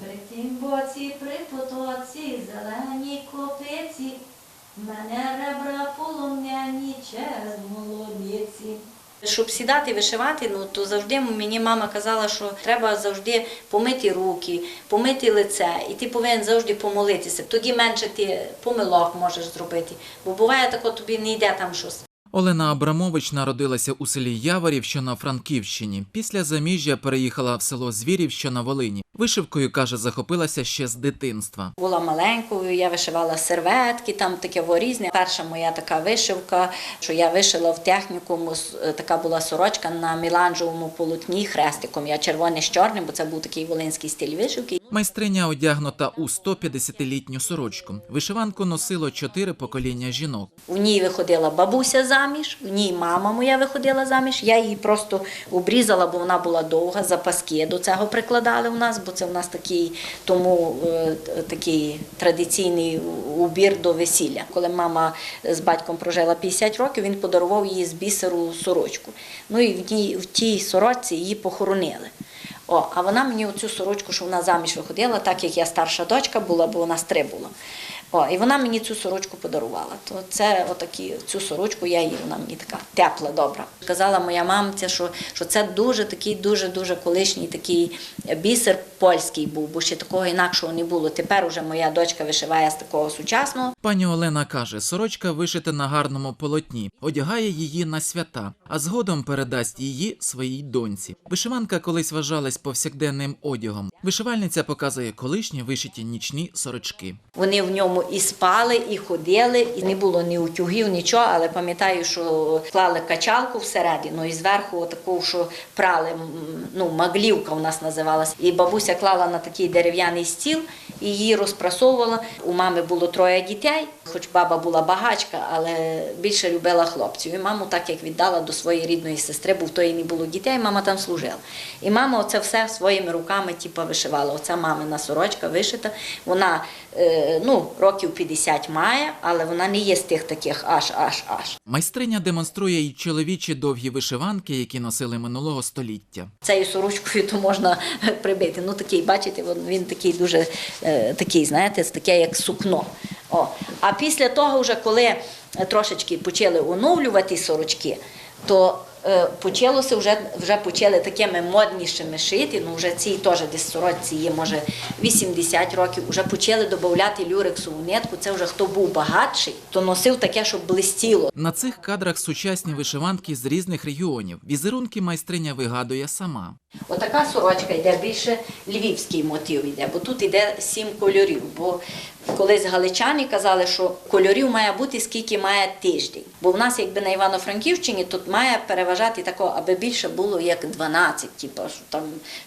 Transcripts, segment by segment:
При тім боці, при потоці, зелені копиці, мене ребра полум'яні через молодиці. Щоб сідати вишивати, ну то завжди мені мама казала, що треба завжди помити руки, помити лице, і ти повинен завжди помолитися. Тоді менше ти помилок можеш зробити. Бо буває тако, тобі не йде там щось. Олена Абрамович народилася у селі Яворів, що на Франківщині. Після заміжжя переїхала в село Звірів, що на Волині. Вишивкою каже, захопилася ще з дитинства. Була маленькою, я вишивала серветки, там таке во різне. Перша моя така вишивка, що я вишила в технікуму, е, така була сорочка на міланжевому полотні хрестиком. Я червоне з чорним, бо це був такий волинський стиль вишивки. Майстриня одягнута у 150-літню сорочку. Вишиванку носило чотири покоління жінок. В ній виходила бабуся заміж, в ній мама моя виходила заміж. Я її просто обрізала, бо вона була довга, запаски до цього прикладали в нас, бо це в нас такий тому е, такий традиційний убір до весілля. Коли мама з батьком прожила 50 років, він подарував їй з бісеру сорочку. Ну і в ній в тій сорочці її похоронили. О, а вона мені оцю сорочку, що вона заміж виходила, так як я старша дочка була, бо вона стри була. О, і вона мені цю сорочку подарувала. То це отакі, цю сорочку я їй, вона мені така тепла, добра. Казала моя мамця, що, що це дуже такий, дуже дуже колишній такий бісер польський був, бо ще такого інакшого не було. Тепер уже моя дочка вишиває з такого сучасного. Пані Олена каже, сорочка вишита на гарному полотні, одягає її на свята, а згодом передасть її своїй доньці. Вишиванка колись вважалась повсякденним одягом. Вишивальниця показує колишні вишиті нічні сорочки. Вони в ньому і спали, і ходили, і не було ні утюгів, нічого, але пам'ятаю, що клали качалку всередину і зверху таку, що прали, ну, маглівка у нас називалась. І бабуся клала на такий дерев'яний стіл і її розпрасовувала. У мами було троє дітей, хоч баба була багачка, але більше любила хлопців. І маму так як віддала до своєї рідної сестри, бо в тої не було дітей, мама там служила. І мама оце все своїми руками типу, вишивала. Оця мамина сорочка вишита. Вона е, ну, років 50 має, але вона не є з тих таких аж, аж, аж. Майстриня демонструє й чоловічі довгі вишиванки, які носили минулого століття. Цією сорочкою то можна прибити. Ну такий, бачите, він, такий дуже е, такий, знаєте, таке як сукно. О. А після того, вже коли трошечки почали оновлювати сорочки, то почалося вже, вже почали такими моднішими шити. Ну вже ці теж десь сорочці є, може 80 років. Вже почали додати люрексову нитку. Це вже хто був багатший, то носив таке, щоб блистіло. На цих кадрах сучасні вишиванки з різних регіонів. Візерунки майстриня вигадує сама. Отака сорочка йде більше львівський мотив йде, бо тут йде сім кольорів. Бо колись галичани казали, що кольорів має бути скільки має тиждень. Бо в нас, якби на Івано-Франківщині, тут має переважати тако, аби більше було як 12. Типу, що там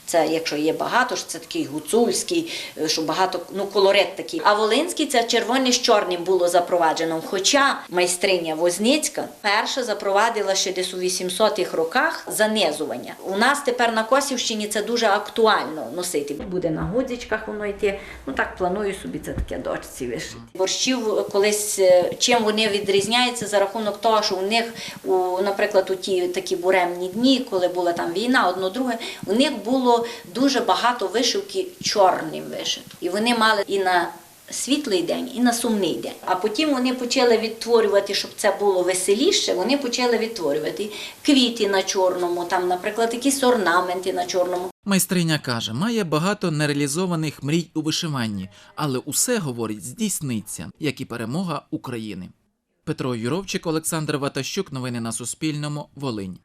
це, якщо є багато, що це такий гуцульський, е, що багато ну колорит такий. А Волинський це червоне з чорним було запроваджено. Хоча майстриня Возницька перша запровадила ще десь у 800-х роках занизування. У нас тепер на Косівщині це дуже актуально носити. Буде на гудзичках воно йти. Ну так планую собі це таке дочці вишити. Борщів колись е, чим вони відрізняються за рахунок того, що у них, у, наприклад, у ті такі буремні дні, коли була там війна, одно друге, у них було дуже багато вишивки чорним вишито. І вони мали і на світлий день і на сумний день. А потім вони почали відтворювати, щоб це було веселіше. Вони почали відтворювати квіти на чорному, там, наприклад, якісь орнаменти на чорному. Майстриня каже, має багато нереалізованих мрій у вишиванні, але усе говорить здійсниться, як і перемога України. Петро Юровчик, Олександр Ватащук. Новини на Суспільному. Волинь.